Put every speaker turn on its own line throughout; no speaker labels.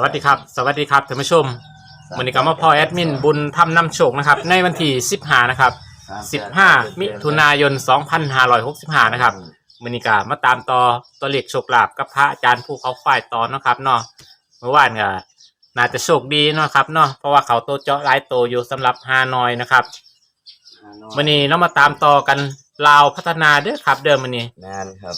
สวัสดีครับ สวัสดีครับท่านผู้ชมวันนี้ก็มาพอแอดมินบุญทำนำโชคนะครับ ในวันที่15นะครับ15 มิถุนายน 2565นะครับวันนี้ก็มาตามต่อตัวเลขโชคลาภกับพระอาจารย์ผู้เขาฝ่ายตอนนาะครับเนาะเมื่อวานก็น่าจะโชคดีเนาะครับเนาะเพราะว่าเขาโตเจาะหลายโตอยู่สำหรับฮานอยนะครับวันนี้เรามาตามต่อกันลาวพัฒนาเด้อครับ เดิมวันนี้
นานครับ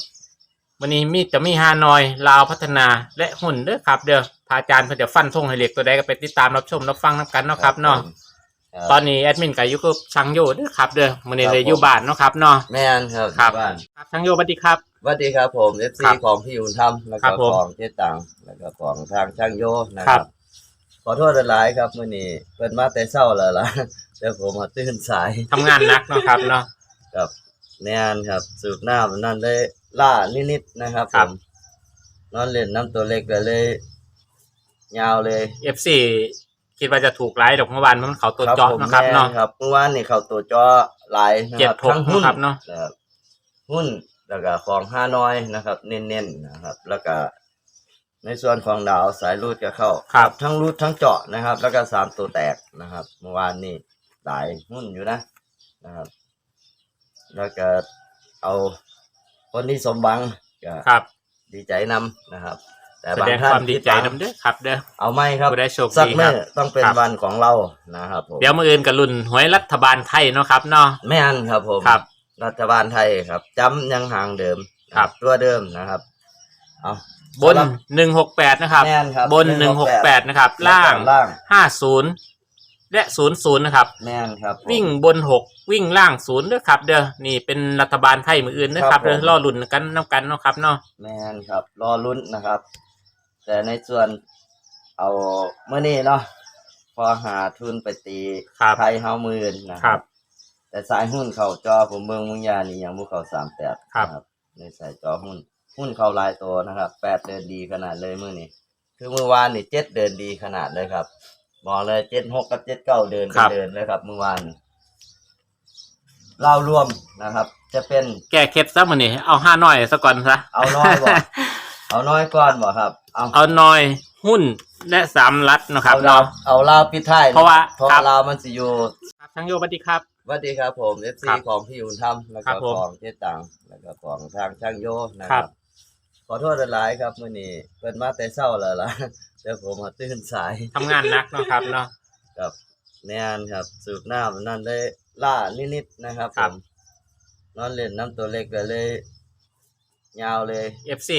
วันนี้มีจะมีฮานอยลาวพัฒนาและหุ่นเด้อครับ เด้อ พระอาจารย์เพิ่นจะฟันธงให้เล็กตัวใดก็ไปติดตามรับชมรับฟังนํกันเนาะครับเนาะ
ครับ
ตอนนี้แอดมินก็อยู่กับช่างโยเด้อครับเด้อมื้อนี้เลยอยู่บ้านเนาะครับเนาะ
แม่นครับ
ครับ
บ้าน
ครับช่างโยสวัสดีครับ
สวัสดีครับผมเอฟ
ครั
ซี
บ
ของพี่อุ่นทำแล้ว
ครั
ก็
บผม
ของเจ๊ตังแล้วก็ของทางช่างโยนะ
ค
ค
รั
รับ บ ขอโทษหลายๆครับมื้อนี้เปิดมาแต่เช้าแล้วล่ะเดี๋ยวผมมาตื่นสาย
ทำงานหนักเนาะครับเนาะ
กับแน่นครับ สูบน้ำนั่นได้ล่านิดๆนะครับ
ค
ผ
รับ
มนอนเล่นน้ำตัวเล็กก็เลย ยาวเลย
FC คิดว่าจะถูกไล่ดอกเมื่อวานมันเขาตัว
ครับ
เจาะ
ผม
เนาะครับ
แม่
เนาะ
ครับเมื่อวานนี่เขาตัวจอหลายนะ
เจ็
ค
ด
รับ
หก
ทั้งหุ้น
นะครับเนาะ
นะครับหุ้นแล้วก็ของห้าน้อยนะครับ เน้นๆนะครับ แล้วก็ในส่วนของดาวสายรูดก็เข้า
ครับ
ทั้งรูดทั้งเจาะนะครับ แล้วก็สามตัวแตกนะครับ เมื่อวานนี่หลายหุ้นอยู่นะนะครับ แล้วก็เอาคนที่สมบังก็
ครับ
ดีใจนำนะครับ แต่
แส
บาง
ดง
ท่าน
ความดีใจ
ที่ต
นํเด้อครับ เด้อ
เอาไม่ครับ
ผู้ได้โชค
สัก
ดีค
เมื่
รับ
อต้องเป็น
ครับ
วันของเรานะครับผม
เดี๋ยวมื้ออื่นก็ลุ้นหวยรัฐบาลไทยเนาะครับเนาะ
ไม่อันครับผม
ครับ
รัฐบาลไทยครับจำยังห่างเดิม
ครับ
ตัวเดิมนะครับ เอา
บน168นะครับ
แม่นครับ
บน168นะครับ ล่าง
ล่าง
ห้าศูนย์และศูนย์ศูนย์นะครับ
แม่นครับผม
วิ่งบนหกวิ่งล่างศูนย์เด้อครับ เด้อนี่เป็นรัฐบาลไทยมืออื่นเด้อครับ
ครับผม
เด้อรอลุ่นกันน้ำกันเนาะครับเนาะ
แม่นครับ รอลุ้นนะครับ แต่ในส่วนเอาเมื่อนี้เนาะพอหาทุนไปตี
ครับ
ไทยเฮาหมื่นนะค
ครั
รับแต่สายหุ้นเขาจอผมเมืองมุงยานี่ยังมุเขาสามแปด
ครับ
ในสายจอหุ้น หุ้นเขาหลายตัวนะครับแปดเดินดีขนาดเลยมื่อนี้คือเมื่อวานนี่เจ็ดเดินดีขนาดเลยครับบอกเลยเจ็ดหกกับเจ็ดเก้าเดิน
ครับ
เดินเลยครับเมื่อวานเรารวมนะครับ จะเป็น
แก้เคล็ดซะมื้อนี้เอาห้าน้อยซะก่อนซะ
เอาน้อยบ่ เอาน้อยก่อนบ่ครับ เอา
เอาน้อยหุ้นและสามรัฐเนาะครับ
เอาลาว
เนาะ
เอาลาวปิดท้ายน
เพราะว่า
เพราะ
ครับ
ลาวมันสิอยู่
ครับทั้งโยสวัสดีครับ
สวัสดีครับผมเอฟ
ค
ซี
รับ
ของพี่อุ่นทำแล้ว
ครั
ก็
บผม
ของเจ๊ตังแล้วก็ของทางช่างโยนะค
ครั
รับ บ ขอโทษหลายๆครับมื้อนี้เปิดมาแต่เช้าแล้วล่ะเดี๋ยวผมมาตื่นสาย
ทำงานหนักเนาะครับเนาะ
กับแนนครับ สูบน้ำนั่นได้ล่านิดๆนะครับ
ค
ผ
รับ
มนอนเล่นน้ำตัวเล็กก็เลย ยาวเลย
FC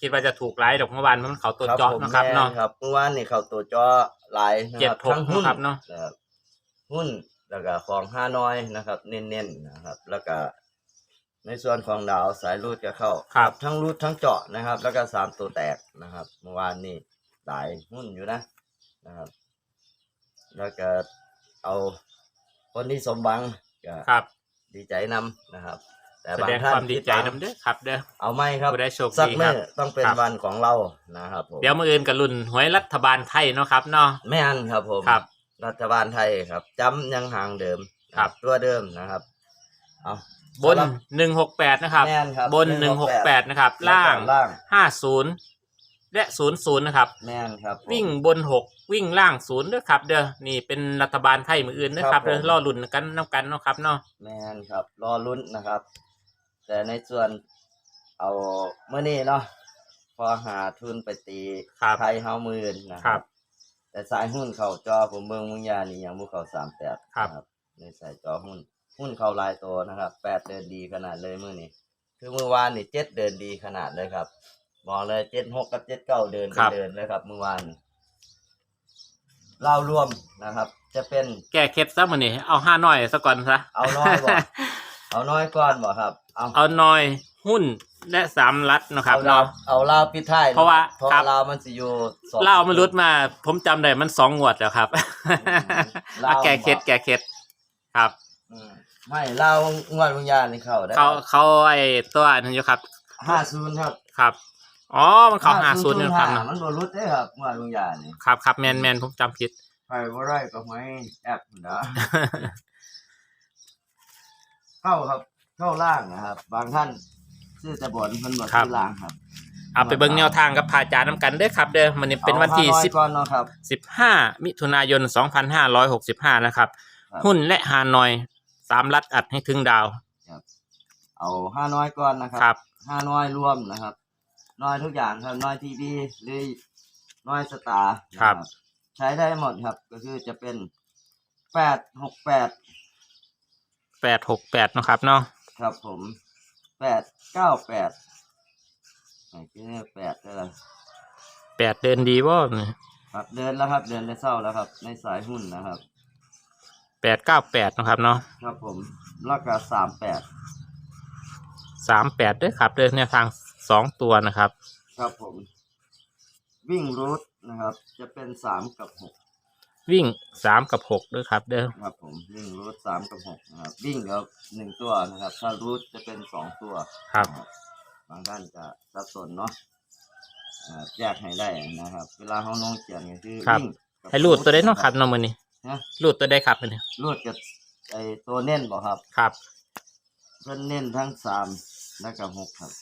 คิดว่าจะถูกไล่ดอกเมื่อวานมันเขาตัวเจาะ
ผม
เนาะครับ
แม่
เนาะ
ครับเมื่อวานนี่เขาตัวจอหลายนะ
เจ็
ค
ด
รับ
หก
ทั้งหุ้น
นะครับเนาะ
นะครับหุ้นแล้วก็ของห้าน้อยนะครับ เน้นๆนะครับ แล้วก็ในส่วนของดาวสายรูดก็เข้า
ครับ
ทั้งรูดทั้งเจาะนะครับ แล้วก็สามตัวแตกนะครับ เมื่อวานนี่หลายหุ้นอยู่นะนะครับ แล้วก็เอาคนที่สมบังก็
ครับ
ดีใจนำนะครับ แต่
แส
บาง
ดง
ท่าน
ความดีใจ
ที่ต
นํเด้อครับเด้อ
เอาไม่ครับ
ผู้ได้โชค
สัก
ดีค
เมื่
รั
อบต้องเป็น
ครับ
วันของเรานะครับผม
เดี๋ยวมื้ออื่นก็ลุ้นหวยรัฐบาลไทยเนาะครับเนาะ
ไม่อันครับผม
ครับ
รัฐบาลไทยครับจำยังห่างเดิม
ครับ
ตัวเดิมนะครับ เอา
บนหนึ่งหกแปดนะครับ
แม่นครับ
บนหนึ่งหกแปดนะครับ ล่าง
ล่าง
ห้าศูนย์และศูนย์ศูนย์นะครับ
แม่นครับผม
วิ่งบนหกวิ่งล่างศูนย์ด้วยครับ เด้อนี่เป็นรัฐบาลไทยมืออื่นนะค
ครั
รับบ
ผม
เด้อรอลุ่นกันน้ำกันเนาะครับเนาะ
แม่นครับ รอลุ้นนะครับ แต่ในส่วนเอาเมื่อนี้เนาะพอหาทุนไปตี
ครับ
ไทยเฮาหมื่นนะค
ครั
รับ บ แต่สายหุ้นเขาจอผมเมืองมุงยานี่ยังมุเขาสามแปด
ครับ
ในสายจอหุ้น หุ้นเขาหลายตัวนะครับแปดเดินดีขนาดเลยมื่อนี้คือเมื่อวานนี่เจ็ดเดินดีขนาดเลยครับบอกเลยเจ็ดหกกับเจ็ดเก้าเดิน
ครับ
เดินเลยครับเมื่อวานนี่เล่ารวมนะครับ จะเป็น
แก้เคล็ดซะมื้อนี้เอาห้าน้อยซะก่อนซะ
เอาน้อยบ่เอาน้อยก่อนบ่ครับ เอา
เอาน้อยหุ้นและสามรัฐเนาะครับ
เอาลาว
เนาะ
เอาลาวปิดท้ายน
เพราะว่า
เพราะ
ครับ
ลาวมันสิอยู่สอง
เล่ามันรุดมา ผมจำได้มันสองงวดแล้วครับ
เล่า
เอาแก้เคล็ดแก้เคล็ดครับ
อืมไม่ลาวงวดวิญญาณนี่เข้าได้
เขาเขาไอ้ตัวนั้นอยู่ครับ
ห้าศูนย์ครับ
ครับอ๋อมันเขาหาศูนย์เนี่ยครับ
ห้ามันบ่รุดเด้ครับงวดวิญญาณนี่
ครับครับแมนแมนผมจำผิด
ไปบ่ได้ก็ไม่แอปนะเข้าครับ เข้าล่างนะครับ บางท่านซื้อแต่บนมันบ่
ครับ
ซื้อล่างครับ
เอาไปเบิ่งแนวทางกับพระอาจารย์น้ำกันเด้อครับ เด้อมันนี้เป็นวันที่
อา
สิบ
500ก่อนเนาะครับ
สิบห้ามิถุนายนสองพันห้าร้อยหกสิบห้านะครับ
ครับ
หุ้นและฮานอยสามรัดอัดให้ถึงดาว
เอาห้าน้อยก่อนนะค
ครั
รับ ห้าน้อยรวมนะครับ น้อยทุกอย่างครับ น้อยทีวีหรือน้อยสตาร์นะครับ ใช้ได้หมดครับ ก็คือจะเป็นแปดหกแปด
แปดหกแปดนาะครับเนาะ
ครับผมแปดเก้าแปดไหนคือแปดได้แล้ว
แปดเดินดีว่า
ครับเดินแล้วครับ เดินได้เศร้าแล้วครับ ในสายหุ้นนะครับ
แปดเก้าแปดนาะครับเนาะ
ครับผมแล้วก็สามแปด
สามแปดด้วยครับเดินแนวทางสองตัวนะครับ
ครับผม วิ่งรูทนะครับ จะเป็นสามกับหก
วิ่งสามกับหกด้วยครับ เด้อ
ครับผมวิ่งรูทสามกับหกนะครับวิ่งกับหนึ่งตัวนะครับ ถ้ารูทจะเป็นสองตัว
ครับ
นะบางท่านจะสับสนเนาะอ่าแยกให้ได้นะครับ เวลาเขาน้องเขียนก็คือ
ครับ
วิ่งกับ
ให้รูดตัวได้เนาะครับเนาะมือนี้
นะ
รูดตัวได้ครับมือนี้
รูดกับไอตัวเน้นบอกครับ
ครับ
เพิ่นเน้นทั้งสามและกับหกครับ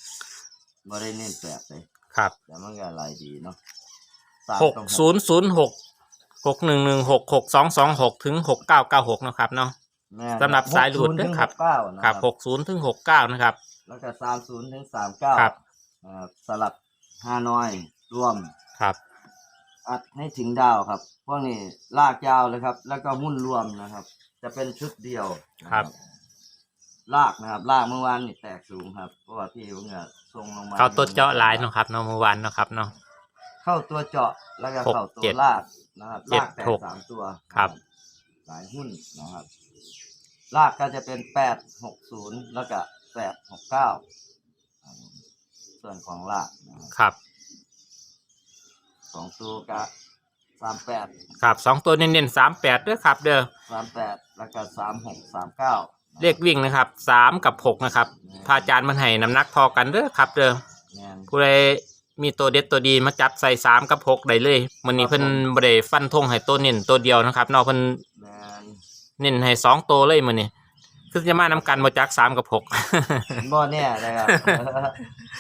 ไม่ได้เน้นแปดเลย
ครับ
แต่มันก็หลายดีเนาะสาม
หก
บ
ศูนย์ศูนย์หก หกหนึ่งหนึ่งหกหกสองสองหกถึงหกเก้าเก้าหกนะครับเนาะ
แม่
สำหรับสายรูด
60
เด้
ถึ
องครับ
เก้านะ
ค
ค
รั
รั
บบหกศูนย์ถึงหกเก้านะครับ
แล้วก็สามศูนย์ถึงสามเก้า
ครับ
นะครับสลับห้าน้อยรวม
ครับ
อัดให้ถึงดาวครับ พวกนี้ลากยาวเลยครับ แล้วก็มุ่นรวมนะครับ จะเป็นชุดเดียวนะครับ ลากนะครับ ลากเมื่อวานนี่แตกสูงครับ เพราะว่าพี่เพิ่งจะส่งลงมา
เข้าตัวเจาะหลายเนาะครับเนาะเมื่อวานเนาะครับเนาะ
เข้าตัวเจาะแล้วก็เข้าตั
หกเจ็
ว
ด
ลากนะครับ
เจ็ด
ลากแตก
หก
สามตัว
ครับ
หลายหุ้นนะครับ ลากก็จะเป็นแปดหกศูนย์แล้วก็แปดหกเก้าส่วนของลากนะครับ
ครับ
สองตัวก็สามแปด
ครับสองตัวเน้นๆสามแปดด้วยครับ เด้อ
สามแปดแล้วก็สามหกสามเก้า
เลขวิ่งนะครับสามกับหกนะครับพระอาจารย์มันให้น้ำหนักพอกันเด้อครับ เด้อ
แม่น
ผู้ใด มีตัวเด็ดตัวดีมาจับใส่สามกับหกได้เลยมันนี้
ครับ
เพิ่น
ผม
บ่ได้ฟันธงให้ตัวเน้นตัวเดียวนะครับเนอกเพิ่น
แมน
เน้นให้สองตัวเลยมันนี้คือจะมานํกันบ่จักสามกับหก
บ่เนี่ยนะครับ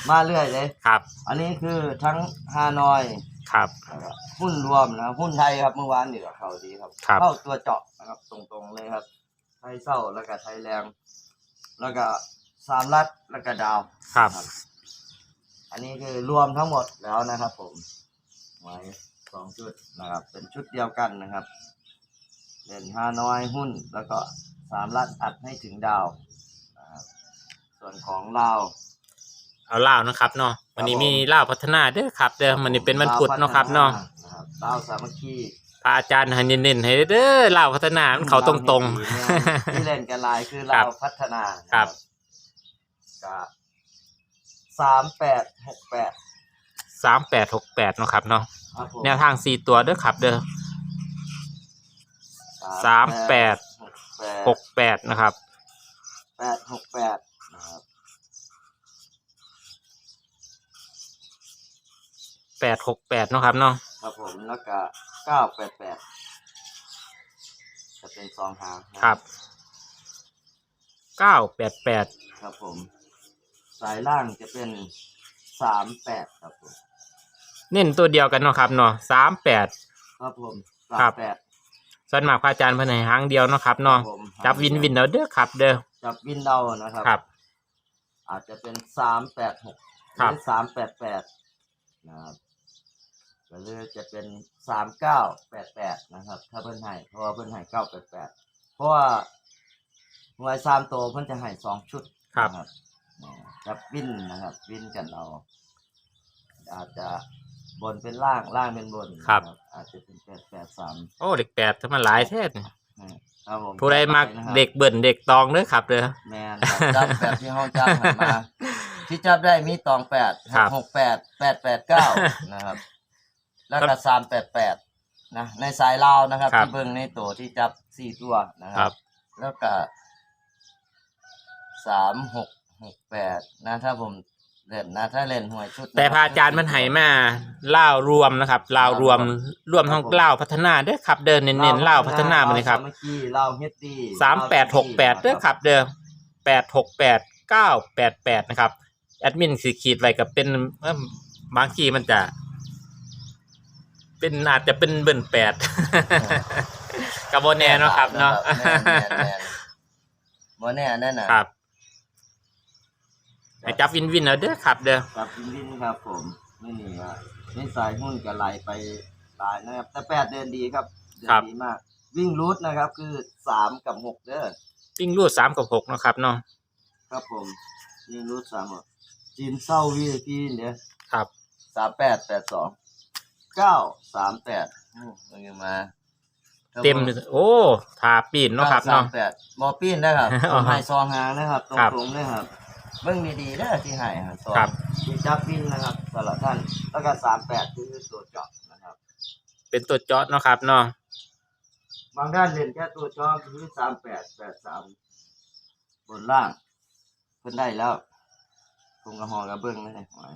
มาเรื่อยเลย
ครับ
อันนี้คือทั้งฮานอย
ครับ
แล้วก็หุ้นรวมนะหุ้นไทยครับเมื่อวานนี่ก็เข้าดีครับ
ครับ
เข้าตัวเจาะนะครับ ตรงๆเลยครับ ไทยเศร้าแล้วก็ไทยแรง แล้วก็สามรัฐแล้วก็ดาว
ครับ
อันนี้คือรวมทั้งหมดแล้วนะครับ ผมไว้สองชุดนะครับ เป็นชุดเดียวกันนะครับเด่นห้าน้อยหุ้น แล้วก็สามรัฐอัดให้ถึงดาวนะครับส่วนของลาว
เอาล่าวนะครับเนาะวันนี้
ครับผม
มีล่าวพัฒนาเด้อครับ เด้อมันนี้เป็นวันพุธเนาะครับเนาะ
นะครับลาวสามัคคี
พระอาจารย์ให้เน้นๆให้เด้อล่าวพัฒนามันเขาตรง
ๆที่เล่นกันหลายคือ
ครั
ลา
บ
วพัฒนา
ครับ
กับ สามแปดหกแปด
ๆสามแปดหกแปดเนาะครับเนาะ
ครับผม
แนวทางสี่ตัวเด้อครับเด้อสามแปดหกแปดนะครับ
แปดหกแปดนะครับ
แปดหกแปดเนาะครับเนาะ
ครับผมแล้วก็เก้าแปดแปดจะเป็นสองหางนะครับ
เก้าแปดแปด
ครับผม สายล่างจะเป็นสามแปดครับผม
เน้นตัวเดียวกันเนาะครับเนาะสามแปด
ครับผม
ครั
สาม
บ
แปด
ส่วนมากพระอาจารย์เพิ่นให้หางเดียวเนาะครับเนาะ
ผม
จับวินวินเอาเด้อครับ เด้อ
จับวินเอานะครับ
ครับ
อาจจะเป็นสามแปดหกห
ครั
รื
บ
อสามแปดแปดนะครับหรือจะเป็นสามเก้าแปดแปดนะครับ ถ้าเพิ่นให้เพราะว่าเพิ่นให้เก้าแปดแปดเพราะว่าหน่วยสามโตวเพิ่นจะให้สองชุด
ครับ
นะ อ่าจับวินนะครับ วินกันเอา อาจจะบนเป็นล่างล่างเป็นบน
ครับ
นะอาจจะเป็นแปดแปดสาม
โอ้เด็กแปดทำไมหลายแท้นี่
ครับผม
ผู้ใดมัก
นะครับ
เด็กเบิ่นเด็กตองเด้อครับเด้อ
แมนครับจับแบบที่ห้องจับให้มาที่จับได้มีตองแปด
ครับ
หกแปดแปดแปดเก้านะครับ แล้วก็สามแปดแปดนะในสายลาวนะครับ
ครับ
ที่เบิ่งในตัวที่จับสี่ตัวนะค
ครั
รับ
บ
แล้วก็สามหก หกแปดนะถ้าผมเล่นนะถ้าเล่นหวยชุดน
แต่พระอาจารย์มันให้มาล่าวรวมนะครับล่าวรวมรวมทั้งล่าวพัฒนาเด้อครับเดินเน้นๆล่าวพัฒนามาเลยครับ
เมื่อกี้ลาวเฮดดี้
สามแปดหกแปดเด้อครับเด้อแปดหกแปดเก้าแปดแปดนะครับ แอดมินสีขีดไว้กับเป็นเอิ่มบางทีมันจะ เป็นอาจจะเป็นเบิ่นแปดกับโบแน่เนาะครับเนาะ
แม่นแม่นแม่นบ่แน่แน่น่ะ
ครับ ให้จับวินวินเอาเด้อครับเด้อ
ครับวินวินครับผมไม่นี่ว่าในสายหุ้นก็ไหลไปหลายนะครับแต่แปดเดือนดีครับเดือนดีมาก วิ่งรูทนะครับ คือสามกับหกเด้อ
วิ่งรูดสามกับหกเนาะครับเนาะ
ครับผม วิ่งรูทสามหกจีนเศร้าวีพีเนี่ย
ครับ
สามแปดแปดสองเก้าสามแปดมันยังมา
เต็มเลยโอ้ทาปีนเนาะครับ
สา
เนาะ
มแปดบอปี้นนะครับ
อ๋อ
ไฮซองหางนะครับตรง
ครับ
ตรงๆนะครับ เบิ้งดีๆเด้อที่ไฮฮะซอง
ครับ
ที่จับวินนะครับสำหรับท่านแล้วก็สามแปดคือตัวเจาะนะครับ
เป็นตัวเจาะเนาะครับเนาะ
บางท่านเล่นแค่ตัวเจาะคือสามแปดแปดสามบนล่างเพิ่นได้แล้วคงกระหอกระเบื้องไม่ได้หอย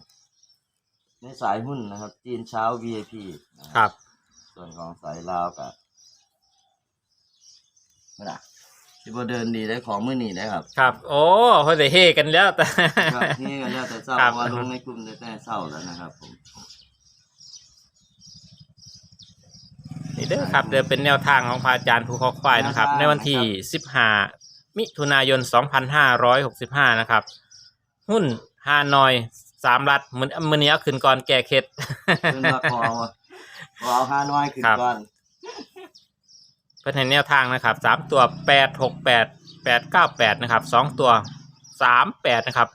ในสายหุ้นนะครับจีนเช้า VIP นะค
ครับรับ
ส่วนของสายลาวกับไม่ล่ะ ที่พอเดินดีได้ของมือหนีได้ครับ
ครับ โอ้เขาจะเฮกันแล้วแต่
ครับนี่ก็แล้วแต่เศร้า
ครับ
เพราะว่าลงในกลุ่มได้แต่เศร้าแล้วนะครับผม
นี่เด้อครับเดี๋ยวเป็นแนวทางของพระอาจารย์ภูเขาควายนะครับ ในวันที่ 15 มิถุนายน 2565 นะครับ หุ้นฮานอยสามรัฐมือมือนี้เอาขึ้นก่อนแก่เคล็ด
เพิ่นมาขอว่าขอเอาห้าน้อยขึ้น
ครับ
ก่อน
เพื่อนให้แนวทางนะครับสามตัวแปดหกแปดแปดเก้าแปดนะครับสองตัวสามแปดนะครับ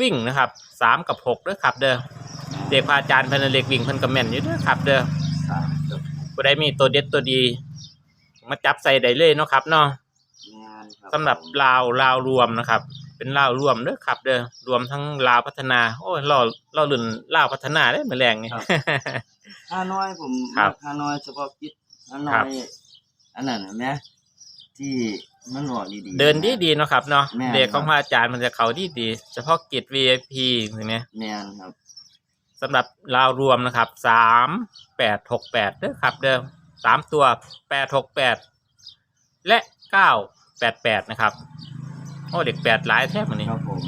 วิ่งนะครับสามกับหกเด้อครับ เด้อเด็กพระอาจารย์เพิ่นเล็กวิ่งเพิ่นก็แม่นอยู่เด้อครับ เด้อ
สามจบ
ผู้ใดมีตัวเด็ดตัวดี มาจับใส่ได้เลยเนาะครับเนาะ
งานครับ
สำหรับ
ผม
ลาวลาวรวมนะครับ เป็นลาวรวมเด้อครับ เด้อรวมทั้งลาวพัฒนาโอ้ยเราเราลุ่นลาวพัฒนาได้อมาแรงนี่
ห้าน้อยผม
ครับ
ห้าน้อยเฉพาะกิจห้าน้
ครั
อบ ย อันนั้นเห็นไหมที่มันหอดีๆ
เดินดีดีๆเนาะครับเนาะ
แม่น
เด็กของพระอาจารย์มันจะเขาดีดีๆเฉพาะกิจ VIP ใช่ไหม
แม่นครับ
สำหรับราวรวมนะครับสามแปดหกแปดเด้อครับ เดิมสามตัวแปดหกแปดและเก้าแปดแปดนะครับ โอ้เด็กแปดหลายแทบมันนี้
ครับผม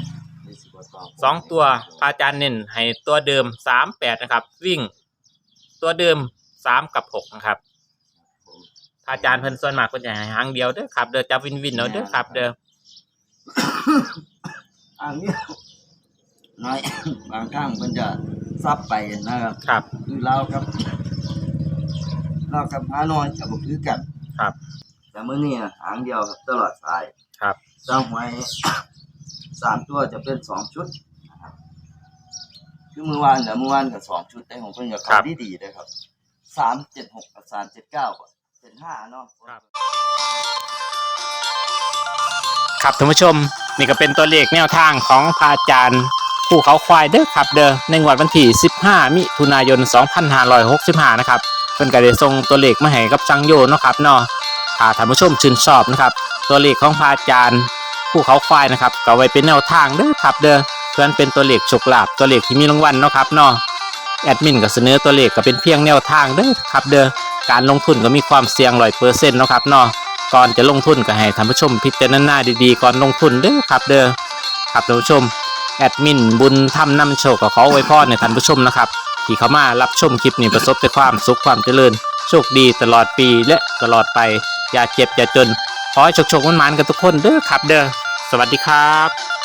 มีสิบกว่าต่อ
สองตัวพระอาจารย์เน้นให้ตัวเดิมสามแปดนะครับ วิ่ง ตัวเดิมสามกับหกนะครับ
ผม
พระ อาจารย์เพิ่นส่วนมากเพิ่นจะให้หางเดียวเด้อครับเด้อจับวินวินเอาเด้อครับเด้อ
อันนี้น้อย บางครั้งมันจะซับไปนะครับ
ครับ
คือเรากับเรากับหาน้อยจะบ่คือกัน
ครับ
แต่เมื่อนี้หางเดียวครับตลอดสาย
ครับ
เจ้าหวยสามตัวจะเป็นสองชุดนะครับคือเมื่อวานเนี่ยเมื่อวานกับสองชุดได้ของเพิ่นกับ
ครั
เขา
บ
ดีดีๆเลยครับสามเจ็ดหกกับสามเจ็ดเก้าเป็นห้าเนาะ
ครับ ครับท่านผู้ชม นี่ก็เป็นตัวเลขแนวทางของพระอาจารย์ผู้เขาควายเด้อครับเด้อในงวดวันที่ 15 มิถุนายน 2565 นะครับเพิ่นก็ได้ส่งตัวเลขมาให้กับจังโยเนาะครับเนาะถ้าท่านผู้ชมชื่นชอบนะครับ ตัวเลขของพระอาจารย์ผู้เขาควายนะครับก็ไว้เป็นแนวทางเด้อครับเด้อเพื่อนเป็นตัวเลขโชคลาภตัวเลขที่มีรางวัลเนาะครับเนาะแอดมินก็เสนอตัวเลขก็เป็นเพียงแนวทางเด้อครับเด้อ การลงทุนก็มีความเสี่ยงร้อยเปอร์เซ็นต์นะครับเนาะก่อนจะลงทุนก็ให้ท่านผู้ชมพิจารณาดีๆก่อนลงทุนเด้อครับเด้อครับท่านผู้ชมแอดมินบุญทำนำโชคก็ขอไว้พรในท่านผู้ชมนะครับที่เข้ามารับชมคลิปนี้ประสบแต่ความสุขความเจริญโชคดีตลอดปีและตลอดไป อย่าเจ็บอย่าจนขอให้โชคๆมันๆกันทุกคนเด้อครับเด้อสวัสดีครับ